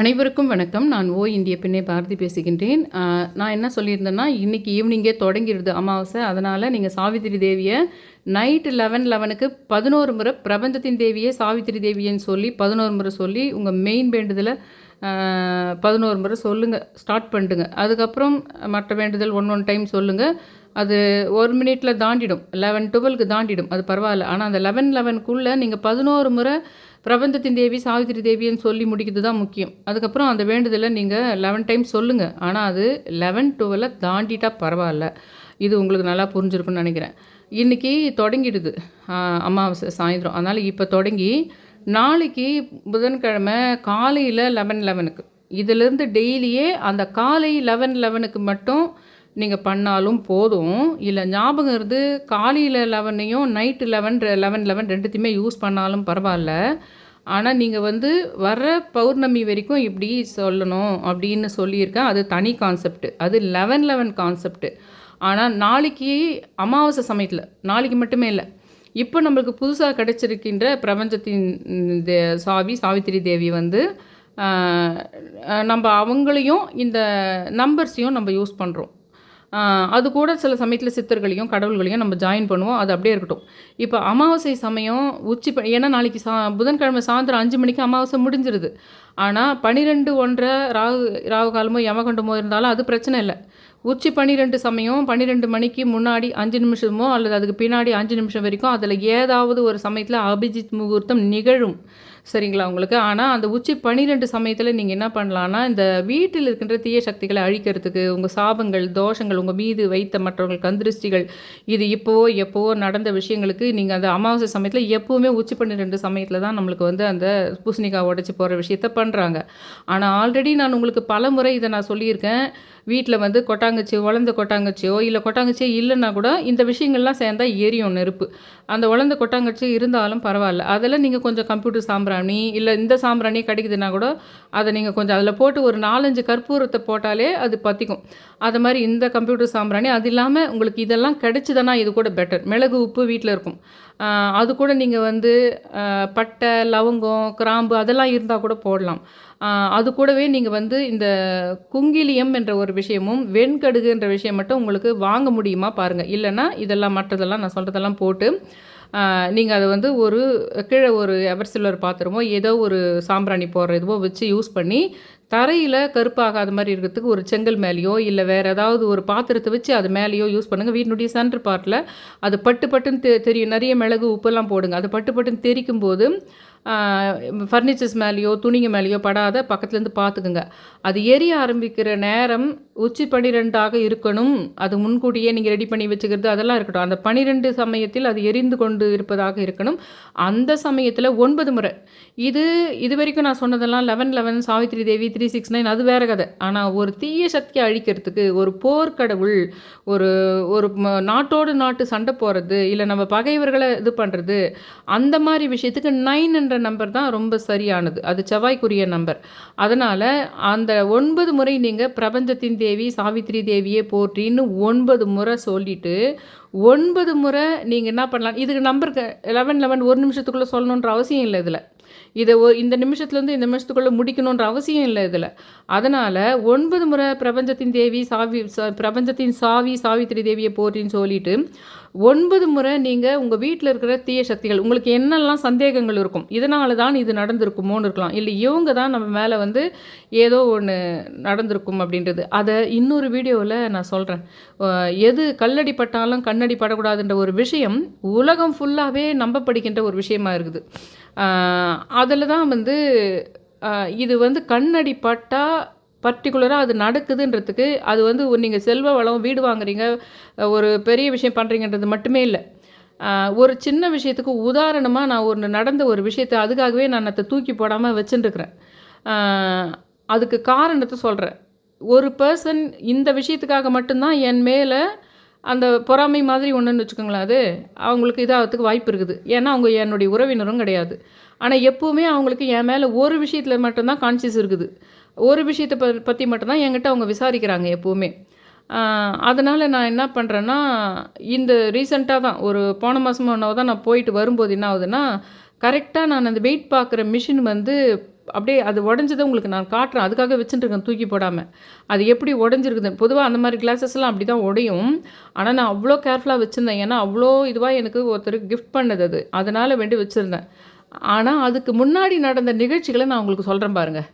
அனைவருக்கும் வணக்கம். நான் ஓ இந்திய பின்னே பாரதி பேசுகின்றேன். நான் என்ன சொல்லியிருந்தேன்னா இன்றைக்கி ஈவினிங்கே தொடங்கிடுது அமாவாசை. அதனால் நீங்கள் சாவித்திரி தேவியை நைட்டு லெவன் லெவனுக்கு பதினோரு முறை பிரபஞ்சத்தின் தேவியை சாவித்திரி தேவியன்னு சொல்லி பதினோரு முறை சொல்லி உங்கள் மெயின் வேண்டுதலை பதினோரு முறை சொல்லுங்கள் ஸ்டார்ட் பண்ணிடுங்க அதுக்கப்புறம் மற்ற வேண்டுதல் ஒன் ஒன் டைம் சொல்லுங்கள் அது ஒரு மினிட்டில் தாண்டிடும். லெவன் டுவெல்க்கு தாண்டிடும். அது பரவாயில்ல. ஆனால் அந்த லெவன் லெவனுக்குள்ளே நீங்கள் பதினோரு முறை பிரபஞ்சத்தின் தேவி சாவித்திரி தேவின்னு சொல்லி முடிக்கிறது தான் முக்கியம். அதுக்கப்புறம் அந்த வேண்டுதலை நீங்கள் லெவன் டைம் சொல்லுங்கள் ஆனால் அது லெவன் டுவெலை தாண்டிட்டா பரவாயில்ல. இது உங்களுக்கு நல்லா புரிஞ்சிருக்குன்னு நினைக்கிறேன். இன்றைக்கி தொடங்கிடுது. அமாவாசை சாயந்தரம். அதனால் இப்போ தொடங்கி நாளைக்கு புதன்கிழமை காலையில் லெவன் லெவனுக்கு இதிலிருந்து டெய்லியே அந்த காலை லெவன் லெவனுக்கு மட்டும் நீங்கள் பண்ணாலும் போதும். இல்லை ஞாபகம் இருந்து காலையில் லெவனையும் நைட்டு லெவன் லெவன் லெவன் ரெண்டுத்தையுமே யூஸ் பண்ணாலும் பரவாயில்ல. ஆனால் நீங்கள் வந்து வர பௌர்ணமி வரைக்கும் இப்படி சொல்லணும் அப்படின்னு சொல்லியிருக்கேன். அது தனி கான்செப்ட். அது லெவன் லெவன் கான்செப்ட். ஆனால் நாளைக்கு அமாவாசை சமயத்தில் நாளைக்கு மட்டுமே இல்லை. இப்போ நம்மளுக்கு புதுசாக கிடைச்சிருக்கின்ற பிரபஞ்சத்தின் தே சாவி சாவித்திரி தேவி வந்து நம்ம அவங்களையும் இந்த நம்பர்ஸையும் நம்ம யூஸ் பண்ணுறோம் அது கூட சில சமயத்தில் சித்தர்களையும் கடவுள்களையும் நம்ம ஜாயின் பண்ணுவோம். அது அப்படியே இருக்கட்டும். இப்போ அமாவாசை சமயம் உச்சி ஏன்னா நாளைக்கு சா புதன்கிழமை சாயந்தரம் அஞ்சு மணிக்கு அமாவாசை முடிஞ்சிருது. ஆனால் பன்னிரெண்டு ஒன்றரை ராகு ராகு காலமோ யமகண்டமோ இருந்தாலும் அது பிரச்சனை இல்லை. உச்சி பன்னிரெண்டு சமயம் பன்னிரெண்டு மணிக்கு முன்னாடி அஞ்சு நிமிஷமோ அல்லது அதுக்கு பின்னாடி அஞ்சு நிமிஷம் வரைக்கும் அதில் ஏதாவது ஒரு சமயத்தில் அபிஜித் முகூர்த்தம் நிகழும். சரிங்களா உங்களுக்கு? ஆனால் அந்த உச்சி பன்னிரெண்டு சமயத்தில் நீங்கள் என்ன பண்ணலான்னா இந்த வீட்டில் இருக்கின்ற தீய சக்திகளை அழிக்கிறதுக்கு உங்கள் சாபங்கள் தோஷங்கள் உங்கள் மீது வைத்த மற்றவர்கள் கந்திருஷ்டிகள் இது இப்போவோ எப்போவோ நடந்த விஷயங்களுக்கு நீங்கள் அந்த அமாவாசை சமயத்தில் எப்போவுமே உச்சி பன்னிரெண்டு சமயத்தில் தான் நம்மளுக்கு வந்து அந்த பூசணிக்காய் உடச்சி போகிற விஷயத்த பண்ணுறாங்க ஆனால் ஆல்ரெடி நான் உங்களுக்கு பல முறை இதை நான் சொல்லியிருக்கேன். வீட்டில் வந்து கொட்டாங்கச்சி வளர்ந்த கொட்டாங்கச்சியோ இல்லை கொட்டாங்கச்சியோ இல்லைன்னா கூட இந்த விஷயங்கள்லாம் சேர்ந்தால் எரியும் நெருப்பு. அந்த வளர்ந்த கொட்டாங்கச்சி இருந்தாலும் பரவாயில்ல. அதெல்லாம் நீங்கள் கொஞ்சம் கம்ப்யூட்டர் சாம்பிராணி இல்லை இந்த சாம்பிராணி கிடைக்குதுன்னா கூட அதை நீங்கள் கொஞ்சம் அதில் போட்டு ஒரு நாலஞ்சு கற்பூரத்தை போட்டாலே அது பற்றிக்கும் அது மாதிரி இந்த கம்ப்யூட்டர் சாம்பிராணி அது இல்லாமல் உங்களுக்கு இதெல்லாம் கிடைச்சிதுன்னா இது கூட பெட்டர் மிளகு உப்பு வீட்டில் இருக்கும். அது கூட நீங்கள் வந்து பட்டை லவங்கம் கிராம்பு அதெல்லாம் இருந்தால் கூட போடலாம். அது கூடவே நீங்கள் வந்து இந்த குங்கிலியம் என்ற ஒரு விஷயமும் வெண்கடுகு என்ற விஷயம் மட்டும் உங்களுக்கு வாங்க முடியுமா பாருங்கள் இல்லைன்னா இதெல்லாம் மற்றதெல்லாம் நான் சொல்கிறதெல்லாம் போட்டு நீங்கள் அதை வந்து ஒரு கீழே ஒரு எவர் சில்வர் பாத்திரமோ ஏதோ ஒரு சாம்பிராணி போடுற இதுவோ வச்சு யூஸ் பண்ணி தரையில் கருப்பாகாத மாதிரி இருக்கிறதுக்கு ஒரு செங்கல் மேலேயோ இல்லை வேறு ஏதாவது ஒரு பாத்திரத்தை வச்சு அது மேலேயோ யூஸ் பண்ணுங்கள் வீட்டினுடைய சென்டர் பார்ட்டில் அது பட்டு பட்டுன்னு தெ தெரியும். நிறைய மிளகு உப்பெல்லாம் போடுங்க. அது பட்டு பட்டுன்னு தெரிக்கும் போது ஃபர்னிச்சர்ஸ் மேலேயோ துணிங்க மேலேயோ படாத பக்கத்துலேருந்து பார்த்துக்குங்க அது எரிய ஆரம்பிக்கிற நேரம் உச்சி பன்னிரெண்டாக இருக்கணும். அது முன்கூட்டியே நீங்கள் ரெடி பண்ணி வச்சுக்கிறது அதெல்லாம் இருக்கட்டும். அந்த பன்னிரெண்டு சமயத்தில் அது எரிந்து கொண்டு இருப்பதாக இருக்கணும். அந்த சமயத்தில் ஒன்பது முறை. இது இது வரைக்கும் நான் சொன்னதெல்லாம் eleven eleven Savitri Devi three six nine அது வேற கதை. ஆனால் ஒரு தீய சக்தியை அழிக்கிறதுக்கு ஒரு போர்க்கடவுள் ஒரு ஒரு நாட்டோடு நாட்டு சண்டை போகிறது இல்லை நம்ம பகைவர்களை இது பண்ணுறது அந்த மாதிரி விஷயத்துக்கு நைன் என்ற நம்பர் தான் ரொம்ப சரியானது. அது செவ்வாய்க்குரிய நம்பர். அதனால் அந்த ஒன்பது முறை நீங்கள் பிரபஞ்சத்தின் தேவி சாவித்ரி தேவியே போற்றின்னு ஒன்பது முறை சொல்லிட்டு ஒன்பது முறை நீங்கள் என்ன பண்ணலாம்? இதுக்கு நம்பருக்கு லெவன் லெவன் ஒரு நிமிஷத்துக்குள்ளே சொல்லணுன்ற அவசியம் இல்லை இதில். இதை இந்த நிமிஷத்துலேருந்து இந்த நிமிஷத்துக்குள்ளே முடிக்கணுன்ற அவசியம் இல்லை இதில். அதனால் ஒன்பது முறை பிரபஞ்சத்தின் தேவி சாவி பிரபஞ்சத்தின் சாவி சாவித்திரி தேவியை போற்றின்னு சொல்லிட்டு ஒன்பது முறை நீங்கள் உங்கள் வீட்டில் இருக்கிற தீய சக்திகள் உங்களுக்கு என்னெல்லாம் சந்தேகங்கள் இருக்கும் இதனால தான் இது நடந்திருக்குமோன்னு இருக்கலாம். இல்லை இவங்க தான் நம்ம மேலே வந்து ஏதோ ஒன்று நடந்திருக்கும் அப்படின்றது. அதை இன்னொரு வீடியோவில் நான் சொல்கிறேன் எது கல்லடி பட்டாலும் கண்ணடி படக்கூடாதுன்ற ஒரு விஷயம் உலகம் ஃபுல்லாகவே நம்பப்படுகின்ற ஒரு விஷயமா இருக்குது. அதில் தான் வந்து இது வந்து கண்ணடி பட்டால் பர்டிகுலராக அது நடக்குதுன்றதுக்கு அது வந்து நீங்கள் செல்வ வளம் வீடு வாங்குறீங்க ஒரு பெரிய விஷயம் பண்ணுறீங்கன்றது மட்டுமே இல்லை. ஒரு சின்ன விஷயத்துக்கு உதாரணமாக நான் ஒன்று நடந்த ஒரு விஷயத்தை அதுக்காகவே நான் அதை தூக்கி போடாமல் வச்சுட்டுருக்குறேன் அதுக்கு காரணத்தை சொல்கிறேன் ஒரு பர்சன் இந்த விஷயத்துக்காக மட்டும்தான் என் மேலே அந்த பொறாமை மாதிரி ஒன்றுன்னு வச்சுக்கோங்களேன் அது அவங்களுக்கு இதாகிறதுக்கு வாய்ப்பு இருக்குது. ஏன்னா அவங்க என்னுடைய உறவினரும் கிடையாது. ஆனால் எப்போவுமே அவங்களுக்கு என் மேலே ஒரு விஷயத்தில் மட்டும்தான் கான்சியஸ் இருக்குது. ஒரு விஷயத்தை ப பற்றி மட்டும்தான் என்கிட்ட அவங்க விசாரிக்கிறாங்க எப்போவுமே. அதனால் நான் என்ன பண்ணுறேன்னா இந்த ரீசெண்டாக தான் ஒரு போன மாதம் ஒன்றாவது தான் நான் போயிட்டு வரும்போது என்ன ஆகுதுன்னா கரெக்டாக நான் அந்த வெயிட் பார்க்குற மிஷின் வந்து அப்படியே அது உடஞ்சதை உங்களுக்கு நான் காட்டுறேன். அதுக்காக வச்சுட்டுருக்கேன் தூக்கி போடாமல் அது எப்படி உடஞ்சிருக்குது? பொதுவாக அந்த மாதிரி கிளாஸஸ்லாம் அப்படி தான் உடையும். ஆனால் நான் அவ்வளோ கேர்ஃபுல்லாக வச்சுருந்தேன். ஏன்னா அவ்வளோ இதுவாக எனக்கு ஒருத்தருக்கு கிஃப்ட் பண்ணது அது. அதனால் வேண்டி வச்சுருந்தேன். ஆனால் அதுக்கு முன்னாடி நடந்த நிகழ்ச்சிகளை நான் உங்களுக்கு சொல்கிறேன் பாருங்கள்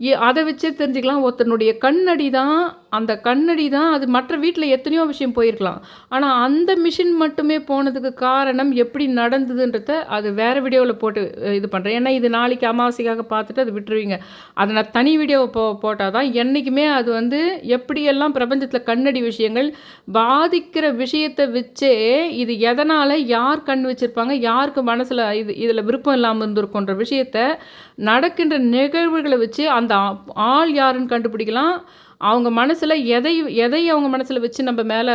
ஏ அதை வச்சே தெரிஞ்சுக்கலாம். ஒருத்தனுடைய கண்ணடி தான் அந்த கண்ணடி தான் அது மற்ற வீட்டில் எத்தனையோ விஷயம் போயிருக்கலாம். ஆனால் அந்த மிஷின் மட்டுமே போனதுக்கு காரணம் எப்படி நடந்ததுன்றத அது வேறு வீடியோவில் போட்டு இது பண்ணுறேன் ஏன்னா இது நாளைக்கு அமாவாசைக்காக பார்த்துட்டு அது விட்டுருவீங்க. அதை நான் தனி வீடியோவை போ போட்டால் தான் என்றைக்குமே அது வந்து எப்படியெல்லாம் பிரபஞ்சத்தில் கண்ணடி விஷயங்கள் பாதிக்கிற விஷயத்தை வச்சே இது எதனால் யார் கண் வச்சுருப்பாங்க யாருக்கு மனசில் இது இதில் விருப்பம் இல்லாமல் இருந்திருக்குன்ற விஷயத்த நடக்கின்ற நிகழ்வுகளை வச்சு அந்த ஆள் யாருன்னு கண்டுபிடிக்கலாம். அவங்க மனசில் எதை எதை அவங்க மனசில் வச்சு நம்ம மேலே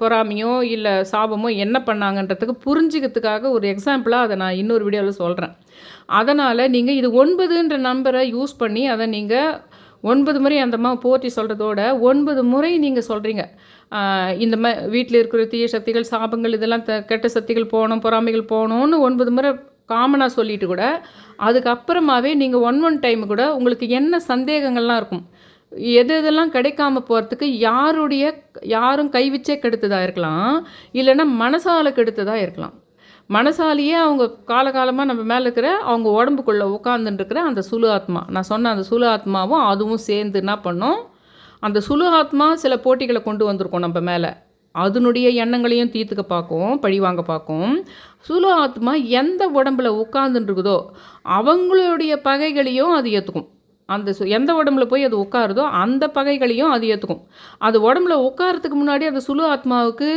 பொறாமையோ இல்லை சாபமோ என்ன பண்ணாங்கன்றதுக்கு புரிஞ்சுக்கிறதுக்காக ஒரு எக்ஸாம்பிளாக அதை நான் இன்னொரு வீடியோவில் சொல்கிறேன் அதனால் நீங்கள் இது ஒன்பதுன்ற நம்பரை யூஸ் பண்ணி அதை நீங்கள் ஒன்பது முறை அந்த அம்மா போற்றி சொல்கிறதோட ஒன்பது முறை நீங்கள் சொல்கிறீங்க இந்த மா வீட்டில் இருக்கிற தீய சக்திகள் சாபங்கள் இதெல்லாம் த கெட்ட சக்திகள் போகணும் பொறாமைகள் போகணும்னு ஒன்பது முறை காமனாக சொல்லிட்டு கூட அதுக்கப்புறமாவே நீங்கள் ஒன் ஒன் டைம் கூட உங்களுக்கு என்ன சந்தேகங்கள்லாம் இருக்கும்? எது எதெல்லாம் கிடைக்காம போகிறதுக்கு யாருடைய யாரும் கைவிச்சே கெடுத்ததாக இருக்கலாம் இல்லைன்னா மனசால கெடுத்ததாக இருக்கலாம். மனசாலேயே அவங்க காலகாலமாக நம்ம மேலே இருக்கிற அவங்க உடம்புக்குள்ளே உட்காந்துட்டு அந்த சுழு ஆத்மா. நான் சொன்ன அந்த சுழு ஆத்மாவும் அதுவும் சேர்ந்து என்ன பண்ணும்? அந்த சுழு ஆத்மா சில போட்டிகளை கொண்டு வந்திருக்கோம் நம்ம மேலே. அதனுடைய எண்ணங்களையும் தீர்த்துக்க பார்க்கும் பழி வாங்க பார்க்கும். சுழு ஆத்மா எந்த உடம்புல உட்காந்துருக்குதோ இருக்குதோ அவங்களுடைய பகைகளையும் அது ஏற்றுக்கும் அந்த சு எந்த உடம்புல போய் அது உட்காருதோ அந்த பகைகளையும் அது ஏற்றுக்கும் அது உடம்புல உட்காரத்துக்கு முன்னாடி அந்த சுழு ஆத்மாவுக்கு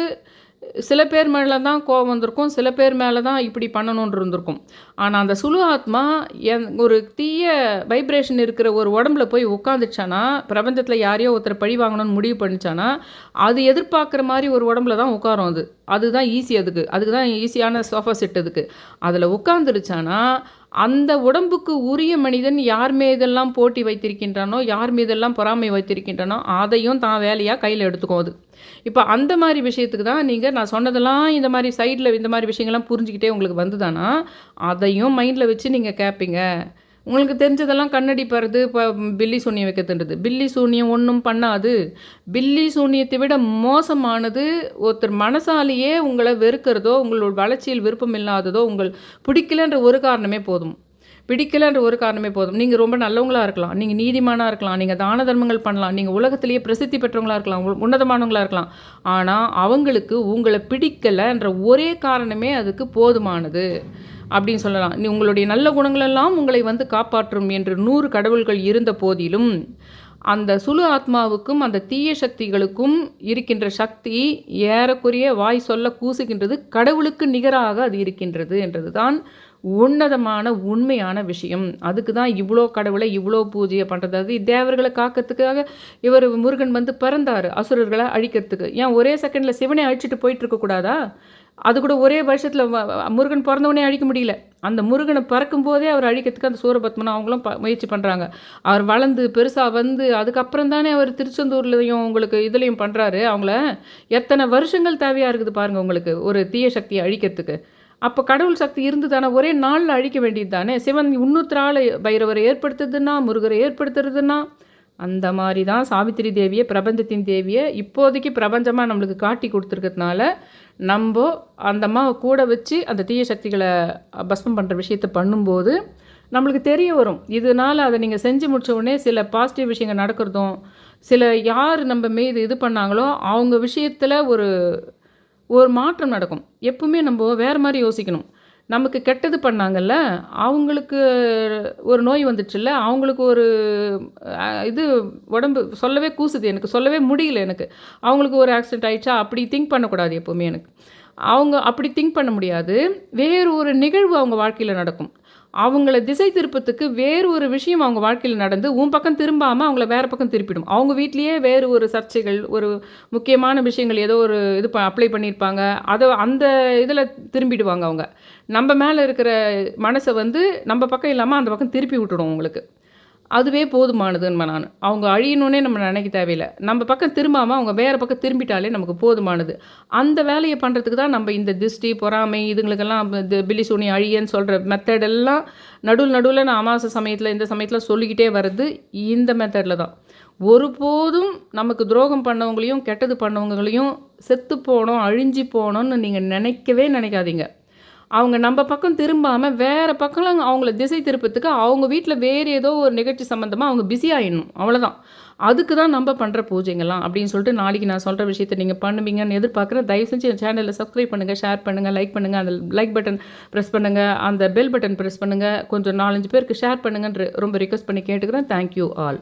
சில பேர் மேலே தான் கோபம் வந்திருக்கும் சில பேர் மேலே தான் இப்படி பண்ணணும்னு இருந்திருக்கும். ஆனால் அந்த சுழு ஆத்மா என் ஒரு தீய வைப்ரேஷன் இருக்கிற ஒரு உடம்புல போய் உட்காந்துச்சானா பிரபஞ்சத்தில் யாரையோ ஒருத்தர் பழி வாங்கணும்னு முடிவு பண்ணிச்சானா அது எதிர்பார்க்குற மாதிரி ஒரு உடம்புல தான் உட்காரும் அது. அதுதான் ஈஸி அதுக்கு. அதுக்கு தான் ஈஸியான சோஃபா செட் அதுக்கு. அதில் உட்காந்துருச்சானா அந்த உடம்புக்கு உரிய மனிதன் யார் மீதெல்லாம் போட்டி வைத்திருக்கின்றானோ யார் மீதெல்லாம் பொறாமை வைத்திருக்கின்றானோ அதையும் தான் வேலையாக கையில் எடுத்துக்கும் அது. இப்போ அந்த மாதிரி விஷயத்துக்கு தான் நீங்கள் நான் சொன்னதெல்லாம் இந்த மாதிரி சைடில் இந்த மாதிரி விஷயங்கள்லாம் புரிஞ்சுக்கிட்டே உங்களுக்கு வந்துதானா அதையும் மைண்டில் வச்சு நீங்கள் கேட்பீங்க உங்களுக்கு தெரிஞ்சதெல்லாம் கண்ணடி பறது இப்போ பில்லி சூனியம் வைக்கிறதுன்றது பில்லி சூனியம் ஒன்றும் பண்ணாது. பில்லி சூனியத்தை விட மோசமானது ஒருத்தர் மனசாலேயே உங்களை வெறுக்கிறதோ உங்களோட வளர்ச்சியில் விருப்பம் இல்லாததோ உங்கள் பிடிக்கலன்ற ஒரு காரணமே போதும். பிடிக்கலன்ற ஒரு காரணமே போதும். நீங்கள் ரொம்ப நல்லவங்களாக இருக்கலாம். நீங்கள் நீதிமானாக இருக்கலாம். நீங்கள் தான தர்மங்கள் பண்ணலாம். நீங்கள் உலகத்திலேயே பிரசித்தி பெற்றவங்களா இருக்கலாம். உன்னதமானவங்களாக உன்னதமானவங்களா இருக்கலாம். ஆனால் அவங்களுக்கு உங்களை பிடிக்கலைன்ற ஒரே காரணமே அதுக்கு போதுமானது அப்படின்னு சொல்லலாம். நீ உங்களுடைய நல்ல குணங்களெல்லாம் உங்களை வந்து காப்பாற்றும் என்று நூறு கடவுள்கள் இருந்த போதிலும் அந்த சுழு ஆத்மாவுக்கும் அந்த தீய சக்திகளுக்கும் இருக்கின்ற சக்தி ஏறக்குறைய வாய் சொல்ல கூசுகின்றது கடவுளுக்கு நிகராக அது இருக்கின்றது என்றதுதான் உன்னதமான உண்மையான விஷயம். அதுக்கு தான் இவ்வளோ கடவுளை இவ்வளோ பூஜையை பண்ணுறது அது தேவர்களை காக்கிறதுக்காக இவர் முருகன் வந்து பிறந்தார் அசுரர்களை அழிக்கிறதுக்கு. ஏன் ஒரே செகண்டில் சிவனை அழிச்சிட்டு போயிட்டு இருக்கக்கூடாதா அது கூட ஒரே வருஷத்தில் முருகன் பிறந்தவனே அழிக்க முடியல. அந்த முருகனை பறக்கும் போதே அவர் அழிக்கிறதுக்கு அந்த சூரபத்மனை அவங்களும் ப முயற்சி பண்ணுறாங்க அவர் வளர்ந்து பெருசாக வந்து அதுக்கப்புறம் தானே அவர் திருச்செந்தூர்லையும் உங்களுக்கு இதுலேயும் பண்ணுறாரு அவங்கள எத்தனை வருஷங்கள் தேவையாக இருக்குது பாருங்கள் உங்களுக்கு ஒரு தீய சக்தியை அழிக்கிறதுக்கு. அப்போ கடவுள் சக்தி இருந்து தானே ஒரே நாளில் அழிக்க வேண்டியது தானே சிவன் இன்னொருத்தரால் பைரவரை ஏற்படுத்துறதுன்னா முருகரை ஏற்படுத்துறதுன்னா அந்த மாதிரி தான் சாவித்திரி தேவியை பிரபஞ்சத்தின் தேவியை இப்போதைக்கு பிரபஞ்சமாக நம்மளுக்கு காட்டி கொடுத்துருக்கிறதுனால நம்ம அந்த அம்மாவை கூட வச்சு அந்த தீய சக்திகளை பஸ்மம் பண்ணுற விஷயத்தை பண்ணும்போது நம்மளுக்கு தெரிய வரும். இதனால் அதை நீங்கள் செஞ்சு முடிச்ச உடனே சில பாசிட்டிவ் விஷயங்கள் நடக்கிறதும் சில யார் நம்ம மீது இது பண்ணாங்களோ அவங்க விஷயத்தில் ஒரு ஒரு மாற்றம் நடக்கும். எப்பவுமே நம்ம வேறு மாதிரி யோசிக்கணும். நமக்கு கெட்டது பண்ணாங்கல்ல அவங்களுக்கு ஒரு நோய் வந்துச்சுல்ல அவங்களுக்கு ஒரு இது உடம்பு சொல்லவே கூசுது எனக்கு சொல்லவே முடியல எனக்கு. அவங்களுக்கு ஒரு ஆக்சிடென்ட் ஆயிடுச்சா அப்படி திங்க் பண்ணக்கூடாது எப்போவுமே எனக்கு. அவங்க அப்படி திங்க் பண்ண முடியாது. வேறு ஒரு நிகழ்வு அவங்க வாழ்க்கையில் நடக்கும். அவங்கள திசை திருப்பத்துக்கு வேறு ஒரு விஷயம் அவங்க வாழ்க்கையில் நடந்து உன் பக்கம் திரும்பாமல் அவங்கள வேறு பக்கம் திருப்பிடும். அவங்க வீட்லேயே வேறு ஒரு சர்ச்சைகள் ஒரு முக்கியமான விஷயங்கள் ஏதோ ஒரு இது அப்ளை பண்ணியிருப்பாங்க அதை அந்த இதில் திரும்பிடுவாங்க அவங்க. நம்ம மேலே இருக்கிற மனசை வந்து நம்ம பக்கம் இல்லாமல் அந்த பக்கம் திருப்பி விட்டுடும் உங்களுக்கு. அதுவே போதுமானதுன்னு நான். அவங்க அழியணுன்னே நம்ம நினைக்க தேவையில்லை. நம்ம பக்கம் திரும்பாமல் அவங்க வேறு பக்கம் திரும்பிட்டாலே நமக்கு போதுமானது. அந்த வேலையை பண்ணுறதுக்கு தான் நம்ம இந்த திஷ்டி பொறாமை இதுங்களுக்கெல்லாம் இது பில்லி சூனி அழியன்னு சொல்கிற மெத்தடெல்லாம் நடுவில் நடுவில் நான் அமாவாசை சமயத்தில் இந்த சமயத்தில் சொல்லிக்கிட்டே வர்றது இந்த மெத்தடில் தான். ஒருபோதும் நமக்கு துரோகம் பண்ணவங்களையும் கெட்டது பண்ணவங்களையும் செத்து போனோம் அழிஞ்சு போனோம்னு நீங்கள் நினைக்கவே நினைக்காதீங்க. அவங்க நம்ம பக்கம் திரும்பாமல் வேறு பக்கம் அவங்கள திசை திருப்பத்துக்கு அவங்க வீட்டில் வேறு ஏதோ ஒரு நிகழ்ச்சி சம்மந்தமாக அவங்க பிஸி ஆகிடணும் அவ்வளோதான் அதுக்கு தான் நம்ம பண்ணுற பூஜைங்களாம் அப்படின்னு சொல்லிட்டு நாளைக்கு நான் சொல்கிற விஷயத்தை நீங்கள் பண்ணுவீங்கன்னு எதிர்பார்க்குறேன். தயவு செஞ்சு என் சேனலில் சப்ஸ்கிரைப் பண்ணுங்கள் ஷேர் பண்ணுங்கள் லைக் பண்ணுங்கள் அந்த லைக் பட்டன் ப்ரெஸ் பண்ணுங்கள் அந்த பெல் பட்டன் ப்ரெஸ் பண்ணுங்கள் கொஞ்சம் நாலஞ்சு பேருக்கு ஷேர் பண்ணுங்கன்ற ரொம்ப ரிக்வஸ்ட் பண்ணி கேட்டுக்கிறேன். Thank you all